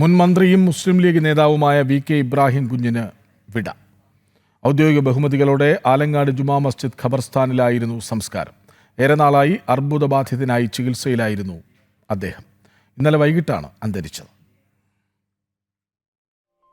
മുൻ മന്ത്രിയും മുസ്ലിം ലീഗ് നേതാവുമായ വി കെ ഇബ്രാഹിം കുഞ്ഞിന് വിട. ഔദ്യോഗിക ബഹുമതികളോടെ ആലങ്ങാട് ജുമാ മസ്ജിദ് ഖബർസ്ഥാനിലായിരുന്നു സംസ്കാരം. ഏറെ നാളായി അർബുദബാധിതനായി ചികിത്സയിലായിരുന്നു അദ്ദേഹം. ഇന്നലെ വൈകിട്ടാണ് അന്തരിച്ചത്.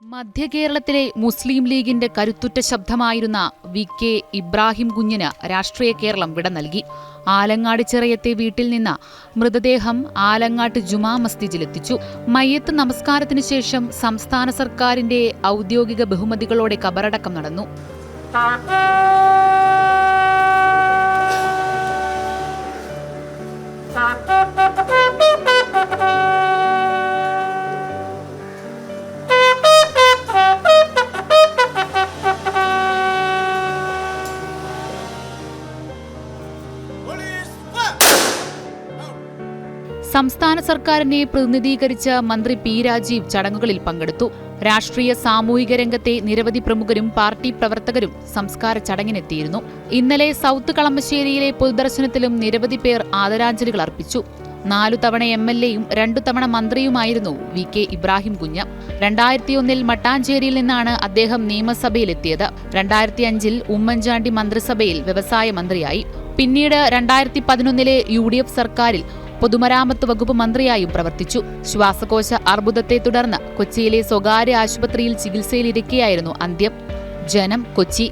മധ്യകേരളത്തിലെ മുസ്ലിം ലീഗിന്റെ കരുത്തുറ്റ ശബ്ദമായിരുന്ന വി കെ ഇബ്രാഹിം കുഞ്ഞിന് രാഷ്ട്രീയ കേരളം വിട നൽകി. ആലങ്ങാട് ചെറിയത്തെ വീട്ടിൽ നിന്ന് മൃതദേഹം ആലങ്ങാട്ട് ജുമാ മസ്ജിദിലെത്തിച്ചു. മയ്യത്ത് നമസ്കാരത്തിനു ശേഷം സംസ്ഥാന സർക്കാരിന്റെ ഔദ്യോഗിക ബഹുമതികളോടെ കബറടക്കം നടന്നു. സംസ്ഥാന സർക്കാരിനെ പ്രതിനിധീകരിച്ച മന്ത്രി പി രാജീവ് ചടങ്ങുകളിൽ പങ്കെടുത്തു. രാഷ്ട്രീയ സാമൂഹിക രംഗത്തെ നിരവധി പ്രമുഖരും പാർട്ടി പ്രവർത്തകരും സംസ്കാര ചടങ്ങിനെത്തിയിരുന്നു. ഇന്നലെ സൗത്ത് കളമശ്ശേരിയിലെ പൊതുദർശനത്തിലും നിരവധി പേർ ആദരാഞ്ജലികൾ അർപ്പിച്ചു. നാലു തവണ എം എൽ എയും രണ്ടു തവണ മന്ത്രിയുമായിരുന്നു വി കെ ഇബ്രാഹിം കുഞ്ഞ്. രണ്ടായിരത്തിയൊന്നിൽ മട്ടാഞ്ചേരിയിൽ നിന്നാണ് അദ്ദേഹം നിയമസഭയിലെത്തിയത്. രണ്ടായിരത്തി അഞ്ചിൽ ഉമ്മൻചാണ്ടി മന്ത്രിസഭയിൽ വ്യവസായ മന്ത്രിയായി. പിന്നീട് രണ്ടായിരത്തി പതിനൊന്നിലെ യു ഡി എഫ് സർക്കാരിൽ പൊതുമരാമത്ത് വകുപ്പ് മന്ത്രിയായും പ്രവർത്തിച്ചു. ശ്വാസകോശ അർബുദത്തെ തുടർന്ന് കൊച്ചിയിലെ സ്വകാര്യ ആശുപത്രിയിൽ ചികിത്സയിലിരിക്കെയായിരുന്നു അന്ത്യം. ജനം കൊച്ചി